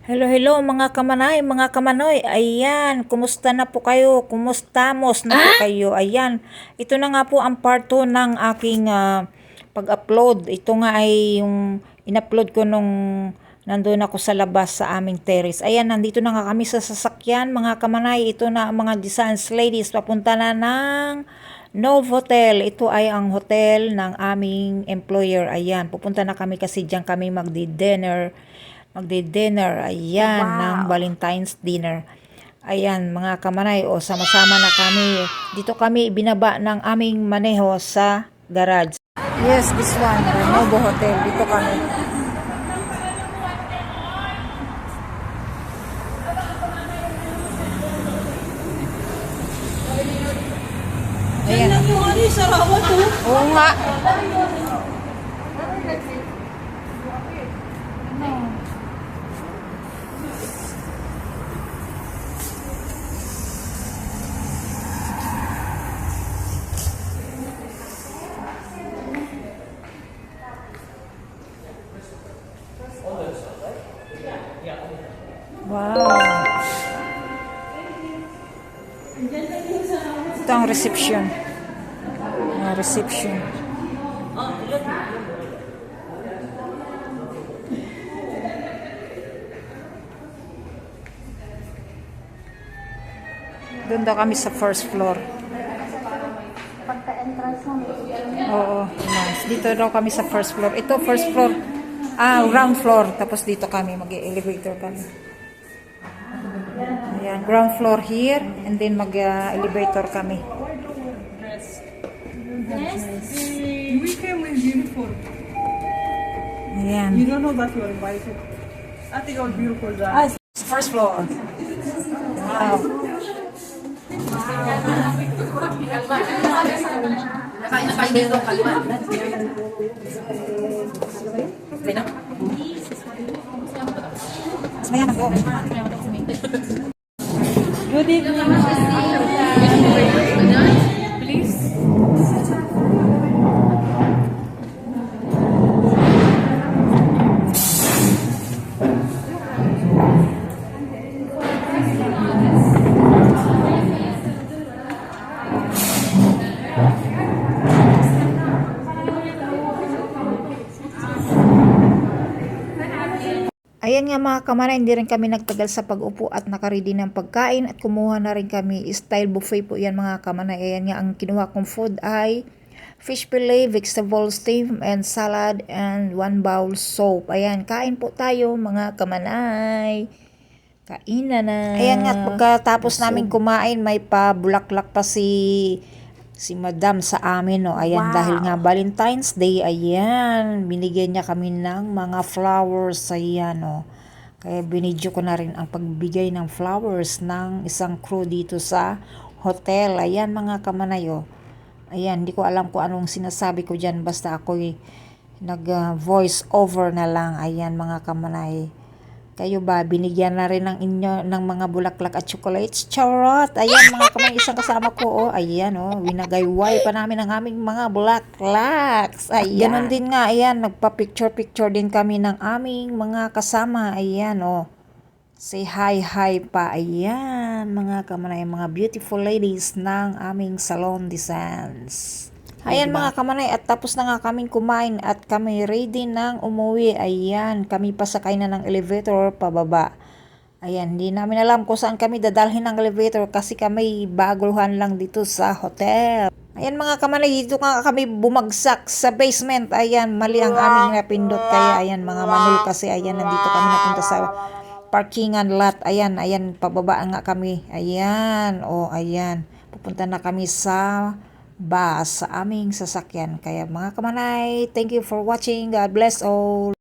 Hello, hello mga kamanay, mga kamanoy. Ayan, kumusta na po kayo? Kumustamos na po kayo? Ayan, ito na nga po ang part 2 ng aking ah, pag-upload. Ito nga ay yung in-upload ko nung nandun ako sa labas sa aming terrace. Ayan, nandito na nga kami sa sasakyan, mga kamanay. Ito na ang mga designs ladies. Papunta na ng Nove Hotel. Ito ay ang hotel ng aming employer. Ayan, pupunta na kami kasi diyan kami magdi-dinner. Magdi-dinner. Ayan, ng Valentine's dinner. Ayan, mga kamanay, o sama-sama na kami. Dito kami binaba ng aming maneho sa garage. Yes, this one, the Novo Hotel. Dito kami. Ayan. to. Oo nga. Ito ang reception. Ang reception. Doon daw kami sa first floor. Pagka-entrance mo, Oo, nice. Dito daw kami sa first floor. Ito, first floor. Ah, ground floor. Tapos dito kami, mag-elevator kami. Ayan, ground floor here. And then mag-elevator kami. we came with uniform. Ayan. You don't know that you are invited. I think was beautiful that. First floor. Wow. Na po. Ayan nga mga kamara, hindi rin kami nagtagal sa pag-upo at nakaready ng pagkain at kumuha na rin kami. Style buffet po yan mga kamara. Ayan nga ang kinuha kong food ay fish fillet, vegetable steam, and salad, and one bowl soup. Ayan, kain po tayo mga kamanay. Kainan na. Ayan nga, pagkatapos namin kumain, may pa bulaklak pa si si Madam sa amin, no. Ayan, dahil nga Valentine's Day, ayan, binigyan niya kami ng mga flowers, ayan, no. Kaya binidyo ko na rin ang pagbigay ng flowers ng isang crew dito sa hotel. Ayan, mga kamanayo. Ayan, hindi ko alam kung anong sinasabi ko dyan. Basta ako'y nag-voice over na lang. Ayan, mga kamanay. Kayo ba, binigyan na rin ng inyo ng mga bulaklak at chocolates? Charot! Ayan, mga kamay, isang kasama ko, oh. Ayan, oh. Winagayway pa namin ang aming mga bulaklaks. Ayan. Ganon din nga, ayan. Nagpa-picture-picture din kami ng aming mga kasama. Ayan, oh. Say hi, hi pa. Ayan, mga kamanay, mga beautiful ladies ng aming salon designs. Ayan mga kamanay, at tapos na nga kaming kumain at kami ready nang umuwi. Ayan, kami pasakay na ng elevator pababa. Ayan, hindi namin alam kung saan kami dadalhin ng elevator kasi kami baguluhan lang dito sa hotel. Ayan mga kamanay, dito nga kami bumagsak sa basement. Ayan, mali ang aming napindot. Kaya ayan mga manul kasi ayan, nandito kami napunta sa parkingan lot. Ayan, ayan, pababa nga kami. Ayan, o oh, ayan. Pupunta na kami sa bus sa aming sasakyan. Kaya mga kamanay, thank you for watching. God bless all.